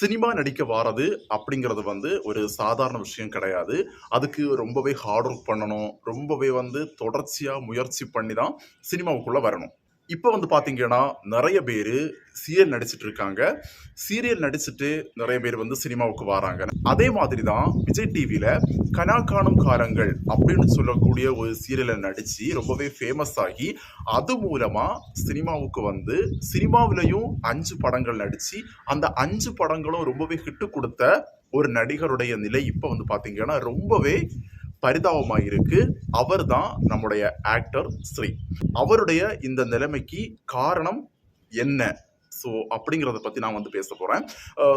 Cinema நடிக்க வாரது அப்படிங்கிறது வந்து ஒரு சாதாரண விஷயம் கிடையாது. அதுக்கு ரொம்பவே ஹார்ட் ஒர்க் பண்ணணும். ரொம்பவே வந்து தொடர்ச்சியாக முயற்சி பண்ணி தான் சினிமாவுக்குள்ளே வரணும். இப்போ வந்து பார்த்தீங்கன்னா, நிறைய பேர் சீரியல் நடிச்சிட்டு இருக்காங்க. சீரியல் நடிச்சுட்டு நிறைய பேர் வந்து சினிமாவுக்கு வராங்க அதே மாதிரி தான் விஜய் டிவியில் "கனா காணும் காலங்கள்" அப்படின்னு சொல்லக்கூடிய ஒரு சீரியலை நடித்து ரொம்பவே ஃபேமஸ் ஆகி, அது மூலமாக சினிமாவுக்கு வந்து சினிமாவிலையும் அஞ்சு படங்கள் நடித்து அந்த அஞ்சு படங்களும் ரொம்பவே ஹிட்டு கொடுத்த ஒரு நடிகருடைய நிலை இப்போ வந்து பார்த்தீங்கன்னா, ரொம்பவே பரிதாபமாக இருக்குது அவர் தான் நம்முடைய ஆக்டர் ஸ்ரீ. அவருடைய இந்த நிலைமைக்கு காரணம் என்ன? ஸோ அப்படிங்கிறத பற்றி நான் வந்து பேச போகிறேன்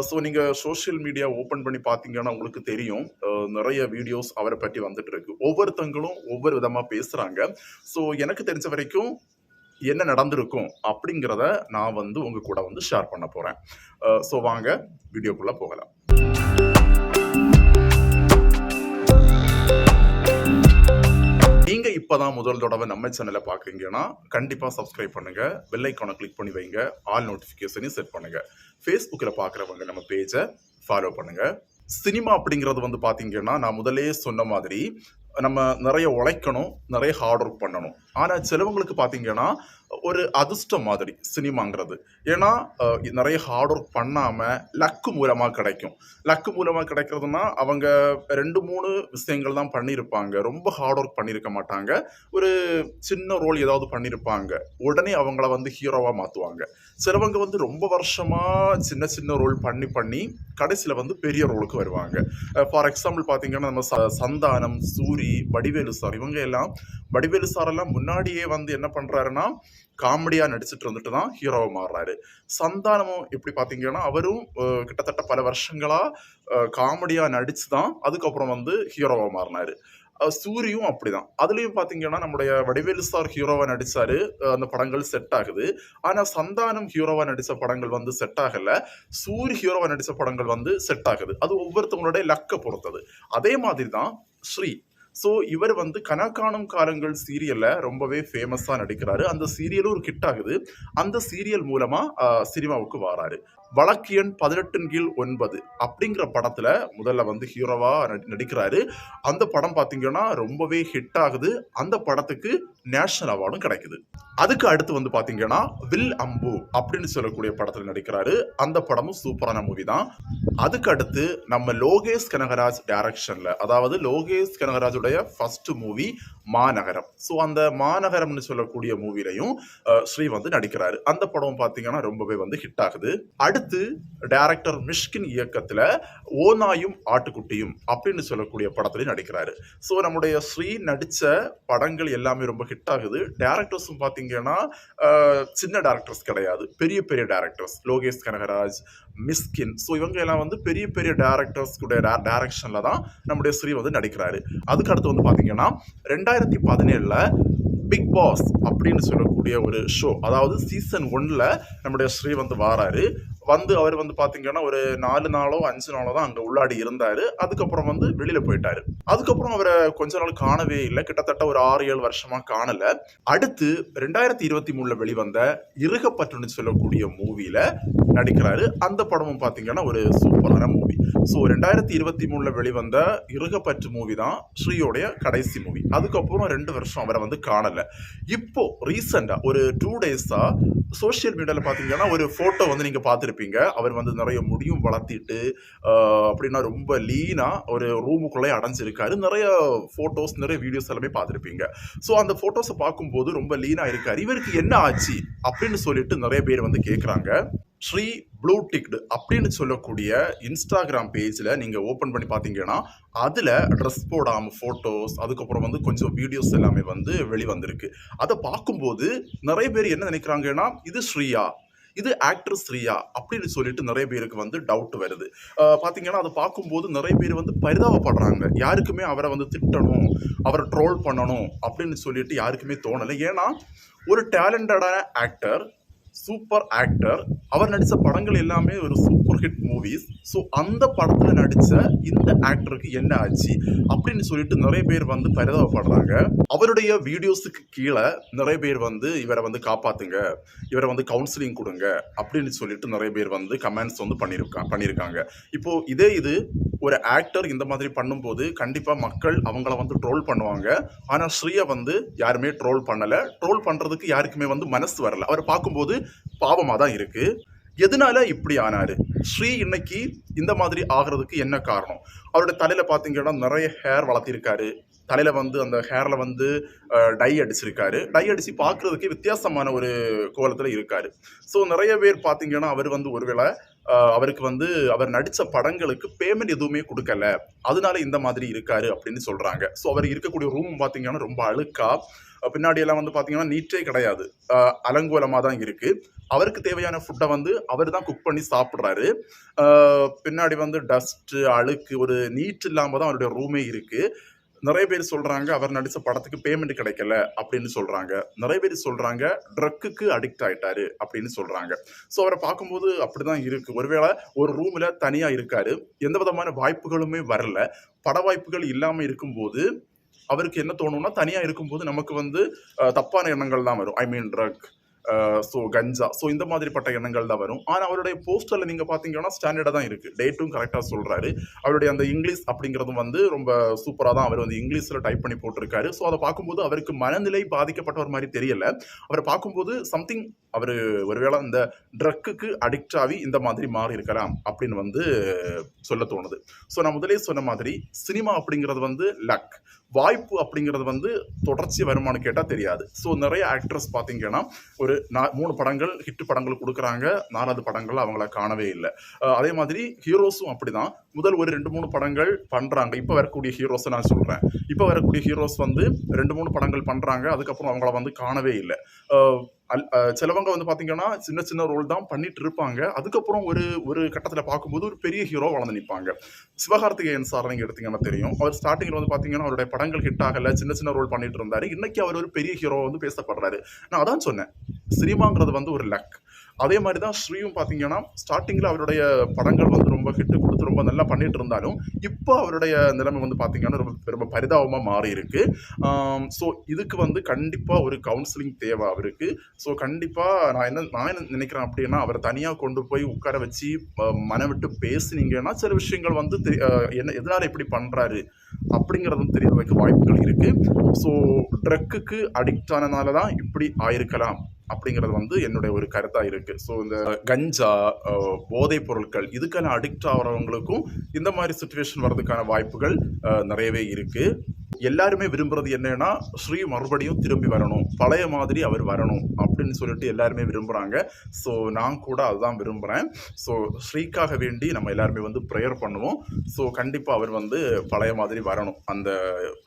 ஸோ நீங்கள் சோஷியல் மீடியா ஓப்பன் பண்ணி பார்த்தீங்கன்னா உங்களுக்கு தெரியும். நிறைய வீடியோஸ் அவரை பற்றி வந்துட்டு இருக்கு. ஒவ்வொருத்தங்களும் ஒவ்வொரு விதமாக பேசுகிறாங்க ஸோ எனக்கு தெரிஞ்ச வரைக்கும் என்ன நடந்திருக்கும் அப்படிங்கிறத நான் வந்து உங்கள் கூட வந்து ஷேர் பண்ண போகிறேன் ஸோ வாங்க வீடியோக்குள்ளே போகலாம். இப்போ தான் முதல் தடவை நம்ம சேனலை பார்க்குறீங்கன்னா, கண்டிப்பாக சப்ஸ்கிரைப் பண்ணுங்க. பெல்லைக்கானை கிளிக் பண்ணி வைங்க. ஆல் நோட்டிஃபிகேஷனையும் செட் பண்ணுங்கள் ஃபேஸ்புக்கில் பார்க்குறவங்க நம்ம பேஜை ஃபாலோ பண்ணுங்கள் சினிமா அப்படிங்கிறது வந்து பார்த்தீங்கன்னா, நான் முதலே சொன்ன மாதிரி, நம்ம நிறைய உழைக்கணும். நிறைய ஹார்ட் ஒர்க் பண்ணணும். ஆனால் சிலவங்களுக்கு பார்த்தீங்கன்னா, ஒரு அதிர்ஷ்டம் மாதிரி சினிமாங்கிறது. ஏன்னா, நிறைய ஹார்ட் ஒர்க் பண்ணாமல் லக்கு மூலமாக கிடைக்கும். லக்கு மூலமாக கிடைக்கிறதுனா அவங்க 2, 3 விஷயங்கள் தான் பண்ணியிருப்பாங்க. ரொம்ப ஹார்ட் ஒர்க் பண்ணியிருக்க மாட்டாங்க. ஒரு சின்ன ரோல் ஏதாவது பண்ணியிருப்பாங்க. உடனே அவங்கள வந்து ஹீரோவாக மாற்றுவாங்க சிலவங்க வந்து ரொம்ப வருஷமாக சின்ன சின்ன ரோல் பண்ணி பண்ணி கடைசியில் வந்து பெரிய ரோலுக்கு வருவாங்க. ஃபார் எக்ஸாம்பிள் பார்த்தீங்கன்னா, நம்ம ச சந்தானம், சூரி, வடிவேலு சார் இவங்க எல்லாம் வடிவேலு சார் எல்லாம் முன்னாடியே வந்து என்ன பண்ணுறாருன்னா காமெடியாக நடிச்சுட்டு இருந்துட்டு தான் ஹீரோவை மாறுறாரு. சந்தானமும் எப்படி பார்த்தீங்கன்னா, அவரும் கிட்டத்தட்ட பல வருஷங்களாக காமெடியாக நடித்து நடிச்சு தான் அதுக்கப்புறம் வந்து ஹீரோவை மாறினாரு சூரியும் அப்படிதான். அதுலயும் பாத்தீங்கன்னா நம்முடைய வடிவேலு சார் ஹீரோவா நடிச்சாரு. அந்த படங்கள் செட் ஆகுது. ஆனா சந்தானம் ஹீரோவா நடிச்ச படங்கள் வந்து செட் ஆகல. சூரி ஹீரோவா நடிச்ச படங்கள் வந்து செட் ஆகுது. அது ஒவ்வொருத்தவங்களுடைய லக்க பொறுத்தது. அதே மாதிரி தான் ஸ்ரீ. ஸோ இவர் வந்து "கனா காலங்கள்" சீரியலில் ரொம்பவே ஃபேமஸாக நடிக்கிறாரு. அந்த சீரியலும் ஒரு ஹிட் ஆகுது. அந்த சீரியல் மூலமாக சினிமாவுக்கு வராரு "வழக்கு எண் 18/9" அப்படிங்கிற படத்தில் முதல்ல வந்து ஹீரோவாக நடி நடிக்கிறாரு. அந்த படம் பார்த்தீங்கன்னா, ரொம்பவே ஹிட் ஆகுது. அந்த படத்துக்கு நேஷனல் அவார்டும் கிடைக்குது. அதுக்கு அடுத்து வந்து பார்த்தீங்கன்னா, "வில் அம்பு" அப்படின்னு சொல்லக்கூடிய படத்துல நடிக்கிறாரு. அந்த படமும் சூப்பரான மூவி தான். அதுக்கு அடுத்து நம்ம லோகேஷ் கனகராஜ் டைரக்ஷன்ல அதாவது லோகேஷ் கனகராஜுடைய ஃபர்ஸ்ட் மூவி "மாநகரம்". ஸோ அந்த "மாநகரம்னு" சொல்லக்கூடிய மூவிலையும் ஸ்ரீ வந்து நடிக்கிறாரு. அந்த படம் பார்த்தீங்கன்னா, ரொம்பவே வந்து ஹிட் ஆகுது. அடுத்து டைரக்டர் மிஷ்கின் இயக்கத்துல "ஓநாயும் ஆட்டுக்குட்டியும்" அப்படின்னு சொல்லக்கூடிய படத்துலையும் நடிக்கிறாரு. ஸோ நம்முடைய ஸ்ரீ நடிச்ச படங்கள் எல்லாமே ரொம்ப ஹிட் ஆகுது. டேரக்டர்ஸும் பார்த்தீங்கன்னா, சின்ன டேரக்டர்ஸ் கிடையாது. பெரிய பெரிய டேரக்டர்ஸ் லோகேஷ் கனகராஜ், மிஸ்கின் ஸோ இவங்க எல்லாம் வந்து பெரிய பெரிய டேரக்டர்ஸ் கூட டைரக்ஷன்ல தான் நம்முடைய ஸ்ரீ வந்து நடிக்கிறாரு. அதுக்கு அடுத்து வந்து பார்த்தீங்கன்னா, 2017ல "பிக் பாஸ்" அப்படின்னு சொல்லக்கூடிய ஒரு ஷோ அதாவது சீசன் 1ல நம்முடைய ஸ்ரீ வந்து வாராரு. வந்து அவர் வந்து பார்த்தீங்கன்னா, ஒரு நாலு நாளோ, அஞ்சு நாளோ தான் அங்க உள்ளாடி இருந்தாரு. அதுக்கப்புறம் வந்து வெளியில போயிட்டாரு. அதுக்கப்புறம் அவரை கொஞ்ச நாள் காணவே இல்லை கிட்டத்தட்ட ஒரு 6, 7 வருஷமா காணல. அடுத்து 2023ல வெளிவந்த இருகப்பற்றுன்னு சொல்லக்கூடிய மூவியில் நடிக்கிறாரு. அந்த படமும் பார்த்தீங்கன்னா, ஒரு சூப்பரான மூவி. ஸோ 2023ல வெளிவந்த இருகப்பற்று மூவி தான் ஸ்ரீயோடைய கடைசி மூவி. அதுக்கப்புறம் ரெண்டு வருஷம் அவரை வந்து காணல. இப்போ ரீசெண்டாக ஒரு டூ டேஸா சோசியல் மீடியால பார்த்தீங்கன்னா, ஒரு ஃபோட்டோ வந்து நீங்க பார்த்திருப்பீங்க. இருப்பீங்க அவர் வந்து நிறைய முடியும் வளர்த்திட்டு, அப்படின்னா ரொம்ப லீனாக ஒரு ரூமுக்குள்ளே அடைஞ்சிருக்காரு. நிறைய ஃபோட்டோஸ், நிறைய வீடியோஸ் எல்லாமே பார்த்துருப்பீங்க ஸோ அந்த ஃபோட்டோஸை பார்க்கும்போது ரொம்ப லீனாக இருக்கார் இவருக்கு என்ன ஆச்சு? அப்படின்னு சொல்லிட்டு நிறைய பேர் வந்து கேட்குறாங்க. ஸ்ரீ ப்ளூ டிக்டு அப்படின்னு சொல்லக்கூடிய இன்ஸ்டாகிராம் பேஜில் நீங்கள் ஓப்பன் பண்ணி பார்த்தீங்கன்னா, அதில் ட்ரெஸ் போடாமல் ஃபோட்டோஸ், அதுக்கப்புறம் வந்து கொஞ்சம் வீடியோஸ் எல்லாமே வந்து வெளிவந்திருக்கு. அதை பார்க்கும்போது நிறைய பேர் என்ன நினைக்கிறாங்கன்னா, "இது ஸ்ரீயா? இது ஆக்டர் ஸ்ரீயா?" அப்படின்னு சொல்லிட்டு நிறைய பேருக்கு வந்து டவுட் வருது. பார்த்தீங்கன்னா, அதை பார்க்கும்போது நிறைய பேர் வந்து பரிதாபப்படுறாங்க. யாருக்குமே அவரை வந்து திட்டணும், அவரை ட்ரோல் பண்ணணும் அப்படின்னு சொல்லிட்டு யாருக்குமே தோணலை ஏன்னா, ஒரு டேலண்டடான ஆக்டர் சூப்பர் ஆக்டர் அவர் நடித்த படங்கள் எல்லாமே ஒரு சூப்பர் ஹிட் மூவிஸ் ஸோ அந்த படத்தில் நடித்த இந்த ஆக்டருக்கு என்ன ஆச்சு அப்படின்னு சொல்லிட்டு நிறைய பேர் வந்து பரிதாபப்படுறாங்க. அவருடைய வீடியோஸுக்கு கீழே நிறைய பேர் வந்து இவரை வந்து காப்பாத்துங்க இவரை வந்து கவுன்சிலிங் கொடுங்க அப்படின்னு சொல்லிட்டு நிறைய பேர் வந்து கமெண்ட்ஸ் வந்து பண்ணியிருக்கா பண்ணியிருக்காங்க இப்போது இதே இது ஒரு ஆக்டர் இந்த மாதிரி பண்ணும்போது கண்டிப்பாக மக்கள் அவங்கள வந்து ட்ரோல் பண்ணுவாங்க. ஆனால் ஸ்ரீயை வந்து யாருமே ட்ரோல் பண்ணலை. ட்ரோல் பண்ணுறதுக்கு யாருக்குமே வந்து மனசு வரல. அவர் பார்க்கும்போது பாவமாக தான் இருக்குது எதனால இப்படி ஆனார்? ஸ்ரீ இன்னைக்கு இந்த மாதிரி ஆகிறதுக்கு என்ன காரணம்? அவருடைய தலையில் பார்த்தீங்கன்னா நிறைய ஹேர் வளர்த்திருக்காரு. தலையில் வந்து அந்த ஹேரில் வந்து டை அடிச்சிருக்காரு. டை அடித்து பார்க்குறதுக்கு வித்தியாசமான ஒரு கோலத்தில் இருக்கார். ஸோ நிறைய பேர் பார்த்தீங்கன்னா அவர் வந்து ஒருவேளை அவருக்கு வந்து அவர் நடித்த படங்களுக்கு பேமெண்ட் எதுவுமே கொடுக்கல. அதனால இந்த மாதிரி இருக்காரு அப்படின்னு சொல்றாங்க. ஸோ அவர் இருக்கக்கூடிய ரூம் பார்த்தீங்கன்னா ரொம்ப அழுக்கா. பின்னாடியெல்லாம் வந்து பார்த்தீங்கன்னா நீட்டே கிடையாது. அலங்கோலமாக தான் இருக்குது அவருக்கு தேவையான ஃபுட்டை வந்து அவர் தான் குக் பண்ணி சாப்பிட்றாரு. பின்னாடி வந்து டஸ்ட்டு அழுக்கு ஒரு நீட் இல்லாமல் தான் அவருடைய ரூமே இருக்குது நிறைய பேர் சொல்கிறாங்க அவர் நடித்த படத்துக்கு பேமெண்ட் கிடைக்கல அப்படின்னு சொல்கிறாங்க நிறைய பேர் சொல்கிறாங்க ட்ரக்குக்கு அடிக்ட் ஆயிட்டாரு அப்படின்னு சொல்கிறாங்க ஸோ அவரை பார்க்கும்போது அப்படிதான் இருக்குது ஒருவேளை ஒரு ரூமில் தனியாக இருக்கார். எந்த விதமான வாய்ப்புகளுமே வரல. பட வாய்ப்புகள் இல்லாமல் இருக்கும்போது அவருக்கு என்ன தோணும்னா தனியாக இருக்கும்போது நமக்கு வந்து தப்பான எண்ணங்கள் தான் வரும். I mean drug so ganja. So இந்த மாதிரிப்பட்ட எண்ணங்கள் தான் வரும். ஆனால் அவருடைய போஸ்டரில் நீங்கள் பார்த்தீங்கன்னா ஸ்டாண்டர்டாக தான் இருக்குது டேட்டும் கரெக்டாக சொல்கிறாரு அவருடைய அந்த இங்கிலீஷ் அப்படிங்கிறதும் வந்து ரொம்ப சூப்பராக தான் அவர் வந்து இங்கிலீஷில் டைப் பண்ணி போட்டிருக்காரு. ஸோ அதை பார்க்கும்போது அவருக்கு மனநிலை பாதிக்கப்பட்டவர் மாதிரி தெரியல. அவரை பார்க்கும்போது சம்திங் அவர் ஒருவேளை இந்த ட்ரக்குக்கு அடிக்ட் ஆகி இந்த மாதிரி மாறி இருக்கலாம் அப்படின்னு வந்து சொல்ல தோணுது. ஸோ நான் முதலே சொன்ன மாதிரி சினிமா அப்படிங்கிறது வந்து லக் வாய்ப்பு அப்படிங்கிறது வந்து தொடர்ச்சி வருமானு கேட்டால் தெரியாது. ஸோ நிறைய ஆக்ட்ரஸ் பார்த்தீங்கன்னா ஒரு நா- மூணு படங்கள் ஹிட் படங்கள் கொடுக்குறாங்க. நாலாவது படங்கள் அவங்கள காணவே இல்லை. அதே மாதிரி ஹீரோஸும் அப்படி தான் முதல் ஒரு ரெண்டு மூணு படங்கள் பண்ணுறாங்க இப்போ வரக்கூடிய ஹீரோஸை நான் சொல்கிறேன் இப்போ வரக்கூடிய ஹீரோஸ் வந்து ரெண்டு மூணு படங்கள் பண்ணுறாங்க அதுக்கப்புறம் அவங்கள வந்து காணவே இல்லை. அல்- சிலவங்க வந்து பார்த்தீங்கன்னா சின்ன சின்ன ரோல் தான் பண்ணிட்டு இருப்பாங்க. அதுக்கப்புறம் ஒரு ஒரு கட்டத்தில் பார்க்கும்போது ஒரு பெரிய ஹீரோ வளர்ந்து நிற்பாங்க சிவகார்த்திகேயன் சார் நீங்கள் எடுத்தீங்கன்னா தெரியும். அவர் ஸ்டார்டிங்கில் வந்து பார்த்தீங்கன்னா அவருடைய படங்கள் ஹிட் ஆகலை சின்ன சின்ன ரோல் பண்ணிட்டு இருந்தார். இன்னைக்கு அவர் ஒரு பெரிய ஹீரோ வந்து பேசப்படுறாரு. நான் அதான் சொன்னேன். சினிமாங்கிறது வந்து ஒரு லக் அதே மாதிரி தான் ஸ்ரீயும் பார்த்தீங்கன்னா ஸ்டார்டிங்கில் அவருடைய படங்கள் வந்து ரொம்ப ஹிட் கொடுத்து ரொம்ப நல்லா பண்ணிட்டு இருந்தாலும் இப்போ அவருடைய நிலைமை வந்து பார்த்தீங்கன்னா ரொம்ப ரொம்ப பரிதாபமாக மாறி இருக்கு ஸோ இதுக்கு வந்து கண்டிப்பாக ஒரு கவுன்சிலிங் தேவை அவருக்கு. ஸோ கண்டிப்பாக நான் என்ன நான் என்ன நினைக்கிறேன் அப்படின்னா அவரை தனியாக கொண்டு போய் உட்கார வச்சு மனம் விட்டு பேசுனீங்கன்னா சில விஷயங்கள் வந்து தெரிய என்ன எதனால இப்படி பண்ணுறாரு அப்படிங்கிறதும் தெரியறதுக்கு வாய்ப்புகள் இருக்குது ஸோ ட்ரக்குக்கு அடிக்ட் ஆனதுனால தான் இப்படி ஆயிருக்கலாம். அப்படிங்கிறது வந்து என்னுடைய ஒரு கருத்தாக இருக்கு. ஸோ இந்த கஞ்சா போதைப் பொருட்கள் இதுக்கான அடிக்ட் ஆகிறவங்களுக்கும் இந்த மாதிரி சுச்சுவேஷன் வர்றதுக்கான வாய்ப்புகள் நிறையவே இருக்கு. எல்லாருமே விரும்புறது என்னன்னா ஸ்ரீ மறுபடியும் திரும்பி வரணும். பழைய மாதிரி அவர் வரணும் அப்படின்னு சொல்லிட்டு எல்லாருமே விரும்புகிறாங்க ஸோ நான் கூட அதுதான் விரும்புகிறேன் ஸோ ஸ்ரீக்காக வேண்டி நம்ம எல்லாருமே வந்து ப்ரேயர் பண்ணுவோம். ஸோ கண்டிப்பாக அவர் வந்து பழைய மாதிரி வரணும். அந்த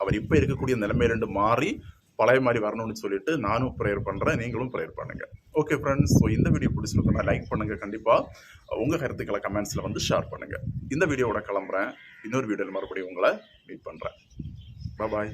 அவர் இப்போ இருக்கக்கூடிய நிலைமையிலிருந்து மாறி பழைய மாதிரி வரணும்னு சொல்லிட்டு நானும் ப்ரேயர் பண்ணுறேன் நீங்களும் ப்ரேயர் பண்ணுங்கள் ஓகே ஃப்ரெண்ட்ஸ் ஸோ இந்த வீடியோ பிடிச்சிருந்தா லைக் பண்ணுங்கள் கண்டிப்பாக உங்கள் கருத்துக்களை கமெண்ட்ஸில் வந்து ஷேர் பண்ணுங்கள் இந்த வீடியோவோட கிளம்புறேன். இன்னொரு வீடியோவில் மறுபடியும் உங்களை மீட் பண்ணுறேன் பாய்